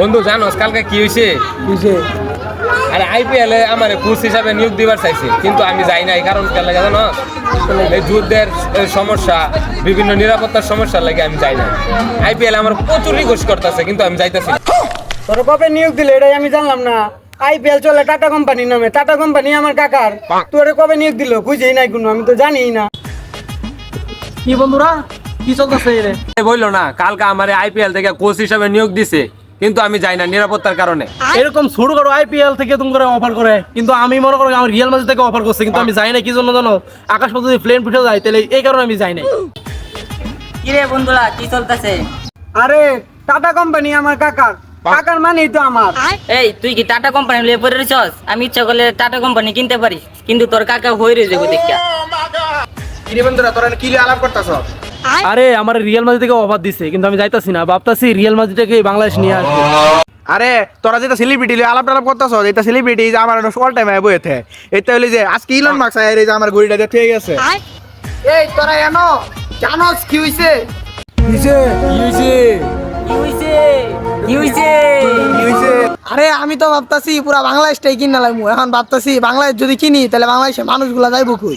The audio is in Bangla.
বন্ধু জানো কালকে কি হয়েছে আরে আইপিএল এ আমার কোচ হিসাবে নিয়োগ দিবার চাইছে কিন্তু আমি যাই নাই কারণ কেন লাগে জানো? এই যুদ্ধের সমস্যা বিভিন্ন নিরাপত্তার সমস্যার লাগে আমি যাই না আইপিএল আমার প্রচুর রিকোয়েস্ট করতেছে কিন্তু আমি যাইতেছি তোর কবে নিয়োগ দিলে এটাই আমি জানলাম না। আইপিএল চলে টাটা কোম্পানির নামে টাটা কোম্পানি আমার কাকার। তোরে কবে নিয়োগ দিল? বুঝেই নাই কোনো আমি তো জানিই না। কি বন্ধুরা? কি চলতেছে রে বলল না কালকে আমার আইপিএল থেকে কোচ হিসাবে নিয়োগ দিছে। কিন্তু আমি যাই না নিরাপত্তার কারণে। এরকম ছোটখাটো আইপিএল থেকে তুমি করে অফার করে। কিন্তু আমি মনে করো আমার রিয়াল মাঝে থেকে অফার করছে কিন্তু আমি যাই না কি জন্য জানো? আকাশ পথে যদি প্লেন ফুটে যায় তাহলে এই কারণে আমি যাই নাই। কিরে বন্ধুরা কি চলতেছে? আরে টাটা কোম্পানি আমার কাকার। কাকার মানেই তো আমার। এই তুই কি টাটা কোম্পানি লিয়ে পড়ে রয়েছস? আমি ইচ্ছা করলে টাটা কোম্পানি কিনতে পারি কিন্তু তোর কাকা হয়ে রয়ে যাব দেখা কিরে বন্ধুরা তোরা কি আলাপ করতাছ আরে আমার রিয়াল মাঝি থেকে অফার দিছে কিন্তু আমি যাইতাছি না। ভাবতাছি রিয়াল মাঝিটাকে বাংলাদেশ নিয়ে আসবে। আরে তোরা যেটা সেলিব্রিটি লিয়ে আলাপ টালাপ করতাছ এটা সেলিব্রিটি যে আমার অল টাইম আয় বইতে এটা হইলে যে আজকে ইলন মার্কস আয় রে যে আমার ঘড়িটা ঠিক আছে এই তোরা এনো জানোস কি হইছে? কি হইছে? কি হইছে? কি হইছে? আরে আমি তো ভাবতাছি পুরা বাংলাদেশটাই কিনা লাগবো এখন ভাবতাছি বাংলাদেশ যদি কিনি তাহলে বাংলাদেশে মানুষগুলা যাইব কই?